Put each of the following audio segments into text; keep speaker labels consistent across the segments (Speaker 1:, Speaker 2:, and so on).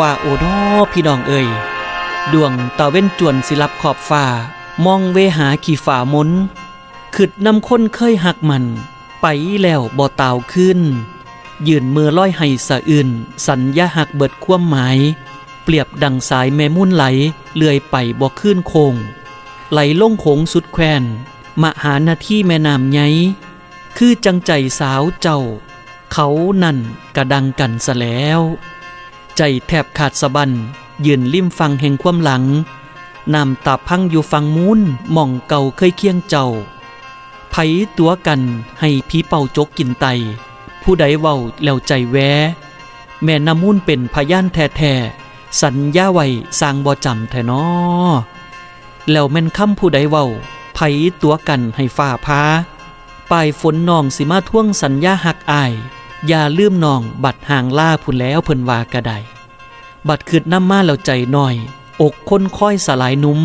Speaker 1: ว่าโอดอพี่น้องเอ่ยดวงตะเว้นจวนสิลับขอบฟ้ามองเวหาขี่ฝ่ามนขึ้นนำคนเคยหักมัน ไปแล้วบ่ตาวขึ้น ยืนมือร้อยให้สะอื่น สัญญาหักเบิดความหมาย เปรียบดังสายแม่มุ่นไหลเลื่อยไปบ่ขึ้นโคง ไหลลงโขงสุดแควนมหานาที่แม่น้ำไงคือจังใจสาวเจ้า เขานั่นกระดังกันซะแล้ว ใจแทบขาดสะบันยืนริมฟังแห่งความหลังน้ำตาพังอยู่ฟังมูนหม่องเก่าเคยเคียงเจ้าไผตัวกันให้ผีเป่าจกกินไต ผู้ใดเว้าแล้วใจแว แม่น้ำมูนเป็นพยานแท้ๆสัญญาไว้สร้างบ่จำแท้นอแล้วแม่นคำผู้ใดเว้าไผตัวกันให้ฟ้าพาปลายฝนนองสิมาท่วงสัญญาหักอาย อย่าลืมนองบัดห่างล่าพุ่นแล้วเพิ่นว่ากระไดบัดคืดน้ำมาแล้วใจหน่อย อกค้นค่อยสลายนุ่ม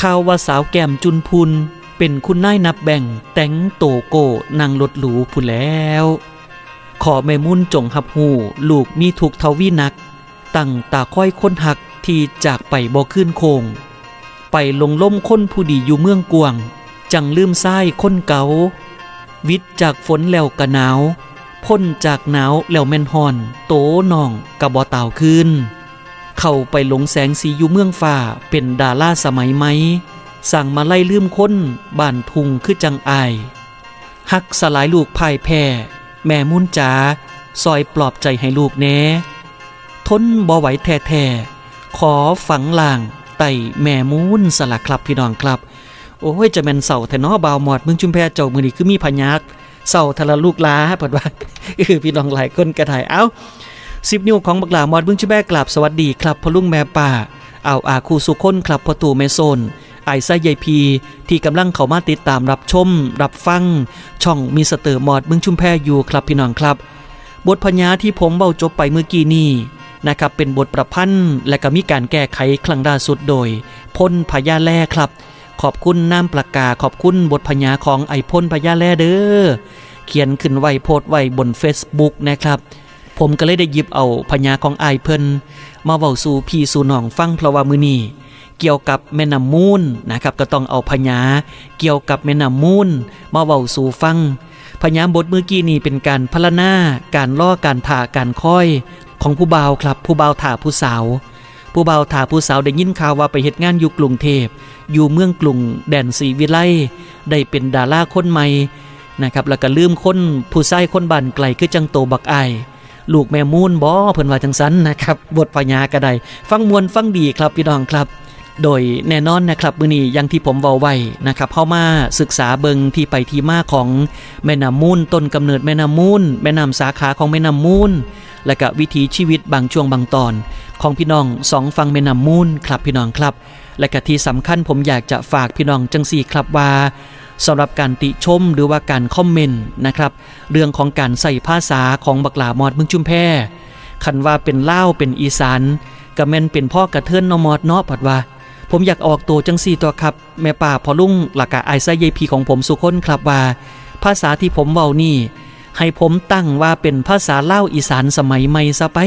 Speaker 1: ข่าวว่าสาวแก้มจุนพุน เป็นคุณนายนับแบ่งแต่งโตโกนางรถหรูพุ่นแล้ว ขอแม่มุ่นจงหับหูลูกมีทุกเทวีนัก ตั้งตาค่อยค้นหักที่จากไปบ่ขึ้นโคง ไปลงล่มค้นผู้ดีอยู่เมืองกวางจังลืมซ้ค้นเกาวิทย์จากฝนแล้วกะหนาว พ้นจากหนาวแล้วแม่นฮอน โตน้องกะบ่ตาวคืนเข้าไปหลงแสงสีอยู่เมืองฟ้าเป็นดาราสมัยไหม สั่งมาไล่ลืมค้นบ้านทุงคือจังไอายหักสลายลูกพ่ายแพ้ แม่มุ่นจ๋าซอยปลอบใจให้ลูกแน่ทนบ่ไหวแท้ๆขอฝังล่างไต่แม่มูนสลักครับพี่น้องครับ โอ้ยจะแม่นเสาแทนอบาวหมอดมึงจุมแพเจ้ามือนี่คือมีพญา กเสาทะละลูกลาเปิดว่าคือพี่น้องหลายคนกระถ่ายเอ้าสิบนิ้วของบักหลามอดมึงจุมแพกลับสวัสดีครับพ่อลุงแม่ป่าเอาอาคูสุคนครับพอตู่แม่โซนไอไซใหญ่พี ที่กำลังเข้ามาติดตามรับชม รับฟัง ช่องมีสเตอร์มอดมึงชุมแพอยู่ครับพี่น้องครับ บทพญาที่ผมเบาจบไปเมื่อกี้นี้นะครับเป็นบทประพันธ์และก็มีการแก้ไขครั้งล่าสุดโดยพ้นพญาแล่ครับ ขอบคุณน้ำประกาขอบคุณบทพญาของไอพ่นพญาแล่เด้อเขียนขึ้นไว้โพสไว้บน Facebook นะครับผมก็เลยได้หยิบเอาพญาของไอเพิ่นมาเว้าสู่พี่สู่น้องฟังเพราะว่ามือนี้เกี่ยวกับแม่น้ำมูลนะครับก็ต้องเอาพญาเกี่ยวกับแม่น้ำมูลมาเว้าสู่ฟังพญาบทเมื่อกี้นี้เป็นการพลนาการล่อการถ่าการค่อย ของผู้บ่าวครับผู้บ่าวถ่าผู้สาว ผู้บ่าวถ่าผู้สาวได้ยินข่าวว่าไปเหตุงานอยู่กรุงเทพ อยู่เมืองกรุงแดนสีวิไลได้เป็นดาราคนใหม่นะครับแล้วก็ลืมคนผู้ชายคนบ้านไกลคือจังโตบักไอลูกแม่มูนบอเพิ่นว่าจังสันนะครับบทพญากระไดฟังมวลฟังดีครับพี่น้องครับ โดยแน่นอนนะครับมือนี้ยังที่ผมเว้าไว้นะครับเข้ามาศึกษาเบิงที่ไปที่มาของแม่น้ำมูลต้นกำเนิดแม่น้ำมูลแม่น้ำสาขาของแม่น้ำมูลและก็วิถีชีวิตบางช่วงบางตอน ของพี่น้องสองฝั่งแม่น้ำมูลครับพี่น้องครับ และก็ที่สำคัญผมอยากจะฝากพี่น้องจังสี่ครับว่าสำหรับการติชมหรือว่าการคอมเมนต์นะครับ เรื่องของการใส่ภาษาของบักหลามอดมึงจุมแพคันว่าเป็นเล่าเป็นอีสานก็แม่นเป็นพ่อกระเทินนอมอดเนาะปัดว่า ผมอยากออกตัวจังสี่ตัวครับ แม่ป่าพอลุ่งหลักกะไอไซเยพีของผมสุคนครับว่า ภาษาที่ผมเว้านี่ ให้ผมตั้งว่าเป็นภาษาเล่าอีสานสมัยใหม่ซะไป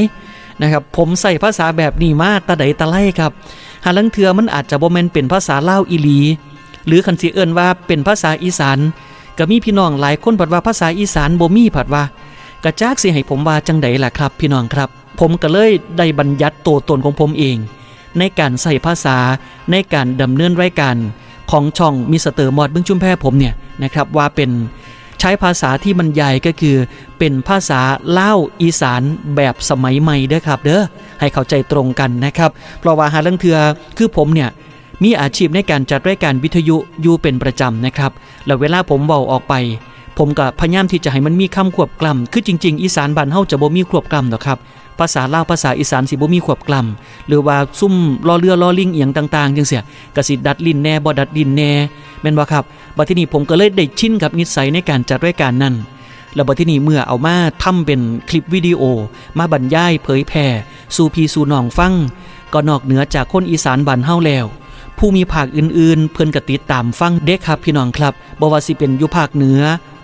Speaker 1: นะครับผมใส่ภาษาแบบนี้มาตะไดตะไลครับหาลังเทือมันอาจจะบ่แม่นเป็นภาษาเล่าอีหลี หรือคันสิเอิ้นว่าเป็นภาษาอีสานก็มีพี่น้องหลายคนผัดว่าภาษาอีสานบ่มีผัดว่ากระจากสิให้ผมว่าจังไดล่ะครับ พี่น้องครับ ผมก็เลยได้บัญญัติตัวตนของผมเอง ในการใส่ภาษาในการดำเนินรายการของช่องมิสเตอร์มอดบึ้งชุมแพ่ผมเนี่ยนะครับว่าเป็นใช้ภาษาที่มันใหญ่ก็คือ เป็นภาษาเล่าอีสานแบบสมัยใหม่เด้อครับ เด้อให้เข้าใจตรงกันนะครับ เพราะว่าหาเรื่องเถือคือผมเนี่ยมีอาชีพในการจัดรายการวิทยุอยู่เป็นประจำนะครับ แล้วเวลาผมเว้าออกไป ผมก็พยายามที่จะให้มันมีคำควบกล่ำคือจริง ๆ อีสานบ้านเฮาจะบ่มีควบกล่ำหรอกครับ ภาษาลาวภาษาอีสานสิบ่มีควบกล่ำหรือว่าซุ่มล้อเรือล้อลิงเอียงต่างๆจังเสียกสิดัดลิ้นแน่บ่ดัดลิ้นแน่แม่นบ่ครับบัดทีนี้ผมก็เลยได้ชินกับนิสัยในการจัดรายการนั้นแล้วบัดทีนี้เมื่อเอามาทำเป็นคลิปวิดีโอ มาบรรยายเผยแผ่สู่พี่สู่น้องฟัง ก็นอกเหนือจากคนอีสานบ้านเฮาแล้ว ผู้มีภาคอื่นๆ เพิ่นก็ติดตามฟังเด็กครับพี่น้องครับบ่ว่าสิเป็นอยู่ภาคเหนือ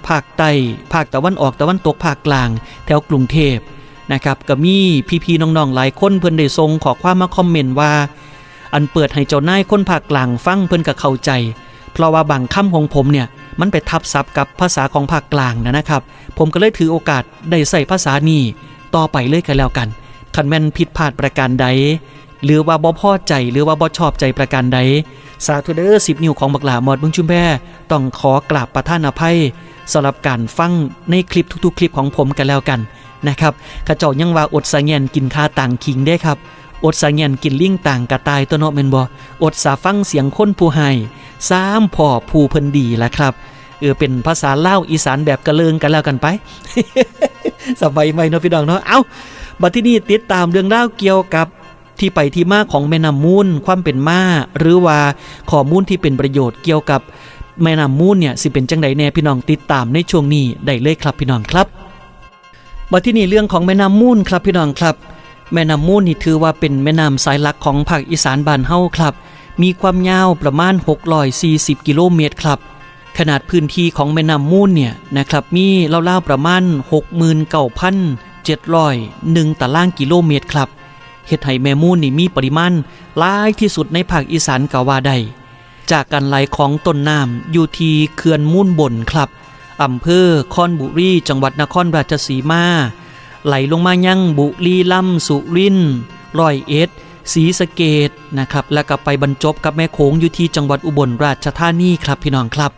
Speaker 1: ภาคใต้ ภาคตะวันออกตะวันตกภาคกลาง แถวกรุงเทพนะครับก็มีพี่ๆน้องๆหลายคนเพิ่นได้ส่งขอความมาคอมเมนต์ว่า อันเปิดให้เจ้านายคนภาคกลางฟังเพิ่นก็เข้าใจ เพราะว่าบางคำของผมเนี่ยมันไปทับศัพท์กับภาษาของภาคกลางนะนะครับ ผมก็เลยถือโอกาสได้ใส่ภาษานี้ต่อไปเลยกันแล้วกันคันแม่นผิดพลาดประการใด หรือว่าบ่พอใจหรือว่าบ่ชอบใจประการใดสาธุเด้อสิบนิ้วของบักหลาหมอดเบึงชุมแพต้องขอกราบประท่านอภัยสำหรับการฟังในคลิปทุกๆ คลิปของผมกันแล้วกันนะครับข้าเจ้ายังว่าอดสะเงียนกินข้าต่างคิงได้ครับอดสะเงียนกินลิ่งต่างกระตายตัวเนาะแม่นบ่อดสาฟังเสียงคนผู้ให้สามพ่อผู้เพิ่นดีละครับเออเป็นภาษาเล่าอีสานแบบกระเลิงกันแล้วกันไปสบายไหมเนาะพี่น้องเนาะเอ้าบัดที่นี่ติดตามเรื่องเล่าเกี่ยวกับ ที่ไปที่มาของแม่น้ำมูลความเป็นมาหรือว่าข้อมูลที่เป็นประโยชน์เกี่ยวกับแม่น้ำมูลเนี่ยสิเป็นจังใดแน่พี่น้องติดตามในช่วงนี้ได้เลยครับพี่น้องครับบัดที่นี่เรื่องของแม่น้ำมูลครับพี่น้องครับ แม่น้ำมูลนี่ถือว่าเป็นแม่น้ำสายหลักของภาคอีสานบ้านเฮาครับ มีความยาวประมาณ 640 กิโลเมตรครับขนาดพื้นที่ของแม่น้ำมูลเนี่ยนะครับมีราวๆประมาณ 69,701ตารางกิโลเมตรครับ เฮ็ดให้แม่มูลนี่มีปริมาณหลายที่สุดในภาคอีสานก็ว่าได้จากการไหลของต้นน้ำอยู่ที่เขื่อนมูลบนครับอำเภอคอนบุรีจังหวัดนครราชสีมา ไหลลงมายังบุรีลัมย์สุรินทร์ร้อยเอ็ดศรีสะเกดนะครับ แล้วก็ไปบรรจบกับแม่โขงอยู่ที่จังหวัดอุบลราชธานีครับพี่น้องครับ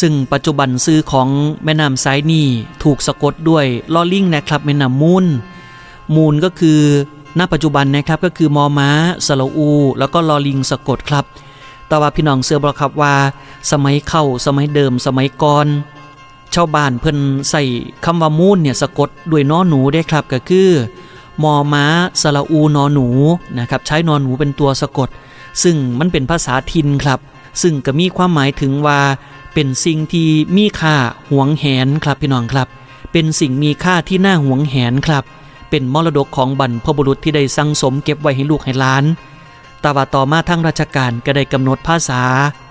Speaker 1: ซึ่งปัจจุบันซื้อของแม่น้ำสายนี้ถูกสะกดด้วยลอลิงนะครับแม่น้ำมูล มูลก็คือ ณปัจจุบันนะครับก็คือมอม้าสระอู แล้วก็ลอลิงสะกดครับ แต่ว่าพี่น้องเสือบอครับว่า สมัยเข้าสมัยเดิมสมัยก่อนชาวบ้านเพิ่นใส่คำว่ามูลเนี่ยสะกดด้วยนอหนูได้ครับก็คือมอม้าสระอูนอหนูนะครับใช้นอหนูเป็นตัวสะกด ซึ่งมันเป็นภาษาทินครับ ซึ่งก็มีความหมายถึงว่า เป็นสิ่งที่มีค่าหวงแหนครับพี่น้องครับ เป็นสิ่งมีค่าที่น่าหวงแหนครับ เป็นมรดกของบรรพบุรุษที่ได้สั่งสมเก็บไว้ให้ลูกให้หลานต่ว่าต่อมาทางราชการก็ได้กำหนดภาษา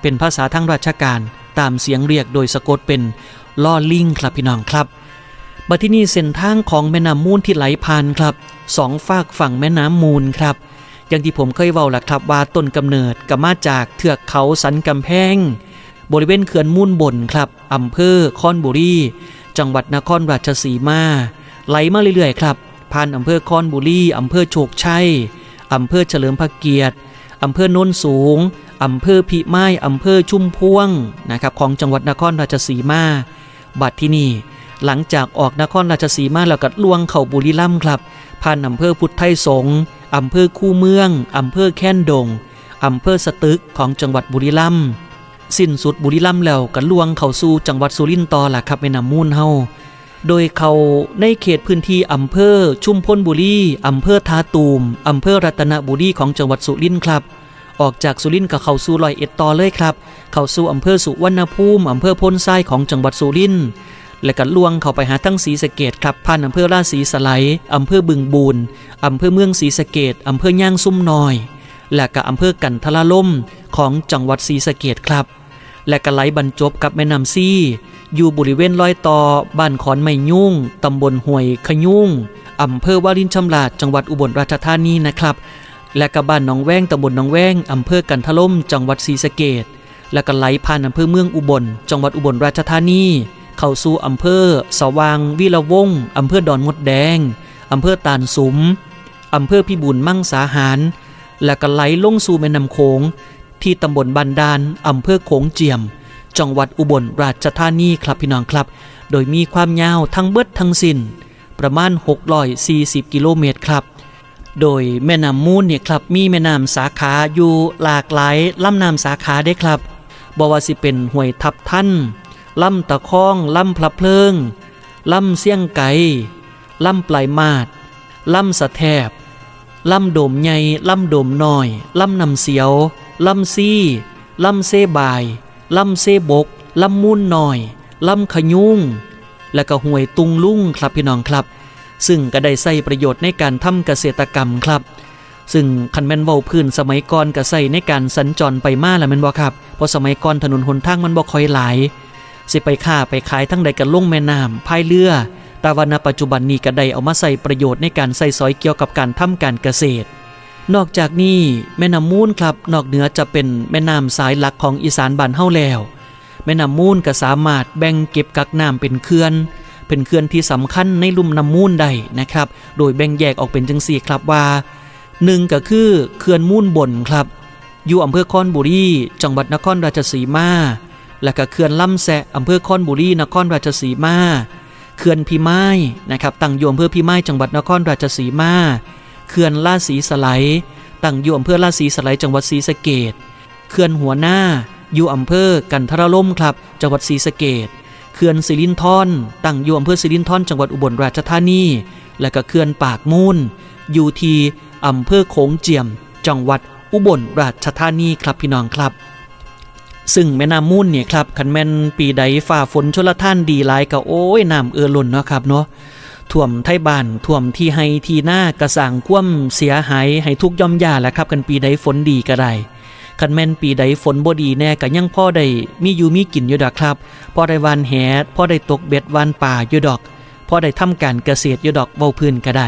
Speaker 1: เป็นภาษาทางราชการตามเสียงเรียกโดยสะกดเป็นล่อลิงครับพี่น้องครับบัดที่นี่เส้นทางของแม่น้ำมูลที่ไหลผ่านครับสองฝากฝั่งแม่น้ำมูลครับ อย่างที่ผมเคยเว้าล่ะครับว่าต้นกำเนิดก็มาจากเทือกเขาสันกำแพง บริเวณเขื่อนมูลบนครับอำเภอคอนบุรี จังหวัดนครราชสีมา ไหลมาเรื่อยๆครับ ผ่านอำเภอคอนบุรีอำเภอโชคชัยอำเภอเฉลิมพระเกียรติอำเภอโน้นสูงอำเภอพิไม้อำเภอชุ่มพวงนะครับของจังหวัดนครราชสีมาบัดที่นี่หลังจากออกนครราชสีมาแล้วก็ลวงเข้าบุรีรัมย์ครับผ่านอำเภอพุทธไทยสงอำเภอคู่เมืองอำเภอแค่นดงอำเภอสตึกของจังหวัดบุรีรัมย์สิ้นสุดบุรีรัมย์แล้วก็ลวงเข้าสู่จังหวัดสุรินทร์ต่อล่ะครับแม่น้ำมูลเฮา โดยเขาในเขตพื้นที่อำเภอชุมพลบุรีอำเภอทาตูมอำเภอรัตนบุรีของจังหวัดสุรินทร์ครับออกจากสุรินทร์ก็เข้าสู่ลอยเอ็ดต่อเลยครับ เขาสู่อำเภอสุวรรณภูมิอำเภอพลทรายของจังหวัดสุรินทร์และก็ลวงเข้าไปหาทั้งศรีสะเกดครับผ่านอำเภอราชสีสไลอำเภอบึงบูนอำเภอเมืองศรีสะเกดอำเภอย่างซุ่มน้อย และก็อำเภอกันทละล่มของจังหวัดศรีสะเกดครับ และก็ไหลบรรจบกับแม่น้ำซี่ อยู่บริเวณรอยต่อบ้านขอนไม้ยุ่ง ตำบลห้วยขยุ่งอำเภอวารินชำราบจังหวัดอุบลราชธานีนะครับ และก็บ้านหนองแวงตำบลหนองแวงอำเภอกันทะล่มจังหวัดศรีสะเกดและก็ไหลผ่านอำเภอเมืองอุบล จังหวัดอุบลราชธานี เข้าสู่อำเภอสว่างวิรวงอำเภอดอนมดแดงอำเภอตาลสุมอำเภอพิบูลมั่งสาหาร และก็ไหลลงสู่แม่น้ำโขง ที่ตำบลบันดาลอำเภอโขงเจียม จังหวัดอุบลราชธานีครับพี่น้องครับ โดยมีความยาวทั้งเบิดทั้งสิ้น ประมาณ 640 กิโลเมตรครับ โดยแม่น้ำมูลเนี่ยครับมีแม่น้ำสาขาอยู่หลากหลายลำน้ำสาขาได้ครับบว่าสิเป็นห้วยทับท่านลำตะคองลำพลับเพลิงลำเสี่ยงไก่ลำปลายมาดลำสะแทบลำโดมใหญ่ลำโดมน้อยลำนำเสียว ลำซีลำเซบายลำเซบกลำมูนน้อยลำขยุงและก็ห้วยตุงลุ่งครับพี่น้องครับ ซึ่งก็ได้ใส่ประโยชน์ในการทำเกษตรกรรมครับ ซึ่งคันแม่นเว้าพื้นสมัยก่อนก็ใส่ในการสัญจรไปมาแล้วแม่นบ่ครับเพราะสมัยก่อนถนนหนทางมันบ่ค่อยหลาย สิไปค้าไปขายทั้งใดก็ลงแม่น้ำพายเรือแต่ว่าณปัจจุบันนี้ก็ได้เอามาใส่ประโยชน์ในการใส่สอยเกี่ยวกับการทำการเกษตร นอกจากนี้แม่น้ำมูลครับ นอกเหนือจะเป็นแม่น้ำสายหลักของอีสานบ้านเฮาแล้ว แม่น้ำมูลก็สามารถแบ่งเก็บกักน้ำเป็นเขื่อน เป็นเขื่อนที่สำคัญในลุ่มน้ำมูลได้นะครับ โดยแบ่งแยกออกเป็นจังสี่ครับว่าหนึ่งก็คือเขื่อนมูลบนครับ อยู่อำเภอคอนบุรี จังหวัดนครราชสีมา และก็เขื่อนล่ำแซะอำเภอคอนบุรีนครราชสีมา เขื่อนพิมายนะครับ ตั้งอยู่อำเภอพิมายจังหวัดนครราชสีมา เขื่อนลาดสีสไลด์ตั้งอยู่อำเภอลาดสีสไลด์จังหวัดศรีสะเกดเขื่อนหัวหน้า อยู่อำเภอกันทรล่มครับ จังหวัดศรีสะเกดเขื่อนสิรินธรตั้งอยู่อำเภอสิรินธรจังหวัดอุบลราชธานี และก็เขื่อนปากมูลอยู่ที่อำเภอโขงเจียม จังหวัดอุบลราชธานีครับพี่น้องครับ ซึ่งแม่น้ำมูลเนี่ยครับคันแม่นปีใดฝ่าฝนชลท่านดีหลายก็โอ้ยน้ำเอือล้นเนาะครับเนาะ ท่วมไทยบ้านท่วมที่ให้ที่หน้ากระสังคว่ำเสียหายให้ทุกย่อมยาแหละครับกันปีใดฝนดีก็ได้คันแม่นปีใดฝนบ่ดีแน่ก็ยังพ่อได้มีอยู่มีกินอยู่ดอกครับพ่อได้วานแหพ่อได้ตกเบ็ดวานป่าอยู่ดอกพ่อได้ทำการเกษตรอยู่ดอกเว้าพื้นก็ได้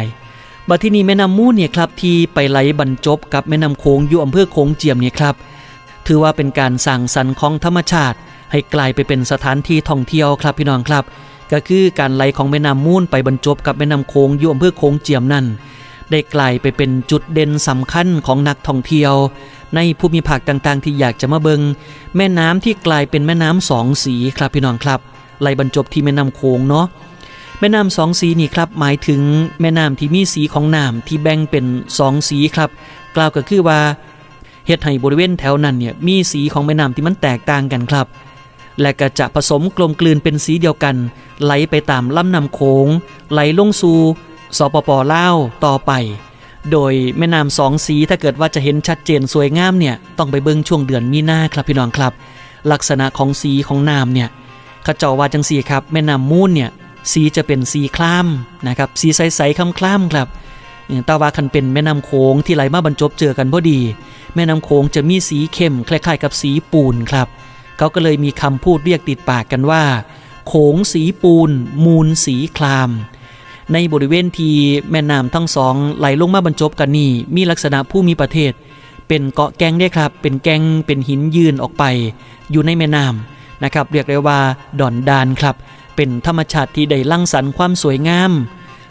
Speaker 1: บัดที่นี่แม่น้ำมูลเนี่ยครับที่ไปไหลบรรจบกับแม่น้ำโขงอยู่อำเภอโขงเจียมเนี่ยครับถือว่าเป็นการสร้างสรรค์ของธรรมชาติ ให้กลายไปเป็นสถานที่ท่องเที่ยวครับพี่น้องครับ ก็คือการไหลของแม่น้ำมูลไปบรรจบกับแม่น้ำโขงอยู่อำเภอโขงเจียมนั่นได้กลายไปเป็นจุดเด่นสำคัญของนักท่องเที่ยว ในภูมิภาคต่างๆ ที่อยากจะมาเบิง แม่น้ำที่กลายเป็นแม่น้ำสองสีครับพี่น้องครับไหลบรรจบที่แม่น้ำโขงเนาะแม่น้ำสองสีนี่ครับหมายถึงแม่น้ำที่มีสีของน้ำที่แบ่งเป็นสองสีครับ กล่าวก็คือว่าเฮ็ดให้บริเวณแถวนั้นเนี่ยมีสีของแม่น้ำที่มันแตกต่างกันครับ และก็จะผสมกลมกลืนเป็นสีเดียวกัน ไหลไปตามลำน้ำโขงไหลลงสู่สปปลาวต่อไป โดยแม่น้ำสองสีถ้าเกิดว่าจะเห็นชัดเจนสวยงามเนี่ยต้องไปเบิ่งช่วงเดือนมีนาครับพี่น้องครับ ลักษณะของสีของน้ำเนี่ยขจาว่าจังสีครับ แม่น้ำมูลเนี่ยสีจะเป็นสีคล้ำนะครับสีใสๆคล้ำๆครับต่ว่าคันเป็นแม่น้ำโขงที่ไหลมาบรรจบเจอกันพอดี แม่น้ำโขงจะมีสีเข้มคล้ายๆ กับสีปูนครับ เขาก็เลยมีคำพูดเรียกติดปากกันว่า โขงสีปูน มูลสีคลาม ในบริเวณที่แม่น้ำทั้งสองไหลลงมาบรรจบกันนี่มีลักษณะผู้มีประเทศ เป็นเกาะแกงได้ครับ เป็นแกงเป็นหินยืนออกไป อยู่ในแม่น้ำนะครับ เรียกได้ว่าดอนดานครับ เป็นธรรมชาติที่ได้ลั่งสรรค์ความสวยงาม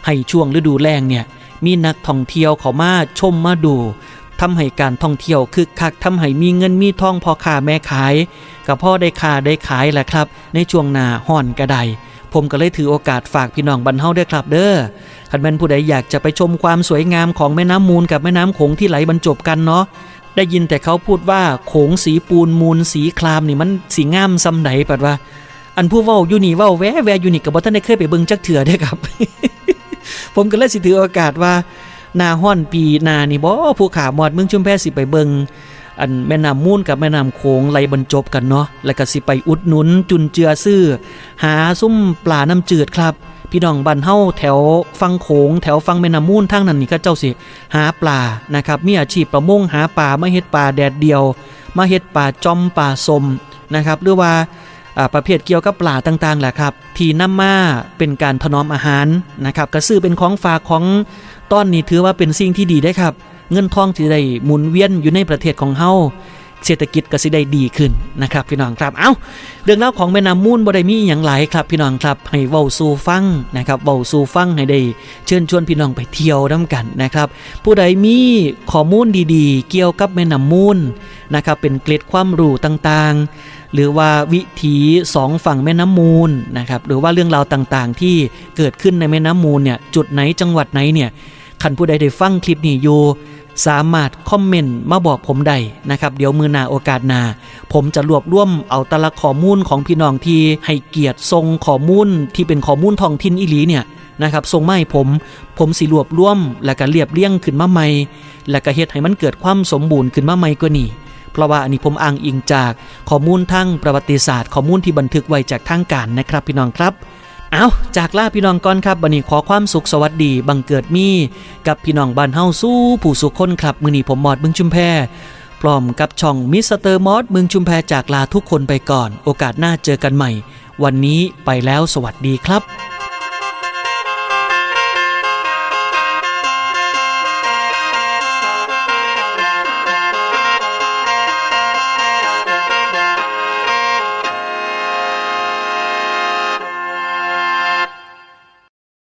Speaker 1: ให้ช่วงฤดูแล้งเนี่ยมีนักท่องเที่ยวเขามาชมมาดู ทำให้การท่องเที่ยวคึกคักทำให้มีเงินมีทองพอค้าแม่ขายกับพ่อได้ค้าได้ขายแหละครับ ในช่วงหนาห่อนกระไดผมก็เลยถือโอกาสฝากพี่น้องบรรเทาด้วยครับเด้อคันแม่นผู้ใดอยากจะไปชมความสวยงามของแม่น้ำมูลกับแม่น้ำโขงที่ไหลบรรจบกันเนาะได้ยินแต่เขาพูดว่าโขงสีปูนมูลสีคลามนี่มันสีงามซำไหนปัดว่า อันผู้เว้าอยู่นี่เว้าแวแวอยู่นี่กับบ่ท่านได้เคยไปเบิ่งจักเถื่อเด้อครับ ผมก็เลยสิถือโอกาสว่า นาห้อนปีนานี่บ่ผู้ขาหมอดเมืองชุมแพสิไปเบิงอันแม่น้ำมูลกับแม่น้ำโขงไหลบรรจบกันเนาะแล้วก็สิไปอุดหนุนจุนเจือซื้อ หาซุ่มปลาน้ำจืดครับพี่น้องบ้านเฮาแถวฟังโขงแถวฟังแม่น้ำมูลทางนั้นนี่ก็เจ้าสิหาปลานะครับมีอาชีพประมงหาปลามาเฮ็ดปลาแดดเดียว มาเฮ็ดปลาจอมปลาสมนะครับหรือว่าอ่าประเภทเกี่ยวกับปลาต่างๆแหละครับ ที่นำมาเป็นการถนอมอาหารนะครับก็ซื้อเป็นของฝากของ ตอนนี้ถือว่าเป็นสิ่งที่ดีได้ครับ เงินทองที่ได้หมุนเวียนอยู่ในประเทศของเฮาเศรษฐกิจก็สิได้ดีขึ้นนะครับพี่น้องครับ เอ้าเรื่องเล่าของแม่น้ำมูลบ่ได้มีอย่างหลายครับพี่น้องครับให้เว้าสู่ฟังนะครับเว้าสู่ฟังให้ได้เชิญชวนพี่น้องไปเที่ยวน้ำกันนะครับ ผู้ใดมีข้อมูลดีๆ เกี่ยวกับแม่น้ำมูลนะครับเป็นเกล็ดความรู้ต่างๆ หรือว่าวิถีสองฝั่งแม่น้ำมูลนะครับหรือว่าเรื่องราวต่างๆ ที่เกิดขึ้นในแม่น้ำมูลเนี่ยจุดไหนจังหวัดไหนเนี่ยคันผู้ใดได้ฟังคลิปนี้อยู่สามารถคอมเมนต์มาบอกผมได้นะครับ เดี๋ยวมือหนาโอกาสหนา ผมจะรวบรวมเอาตละข้อมูลของพี่น้องที่ให้เกียรติทรงข้อมูลที่เป็นข้อมูลท้องถิ่นอีหลีเนี่ยนะครับทรงไมาให้ผม ผมสิรวบรวม แล้วก็เรียบเรียงขึ้นมาใหม่ แล้วก็เฮ็ดให้มันเกิดความสมบูรณ์ขึ้นมาใหม่กว่านี้ เพราะว่าอันนี้ผมอ้างอิงจากข้อมูลทั้งประวัติศาสตร์ข้อมูลที่บันทึกไว้จากทางการนะครับพี่น้องครับเอาจากลาพี่น้องก่อนครับบันนี้ขอความสุขสวัสดีบังเกิดมีกับพี่น้องบ้านเฮาสู้ผู้สุขคนครับมือนี้ผมมอดบึงชุมแพพร้อมกับช่องมิสเตอร์มอสเมืองชุมแพจากลาทุกคนไปก่อน โอกาสหน้าเจอกันใหม่ วันนี้ไปแล้วสวัสดีครับ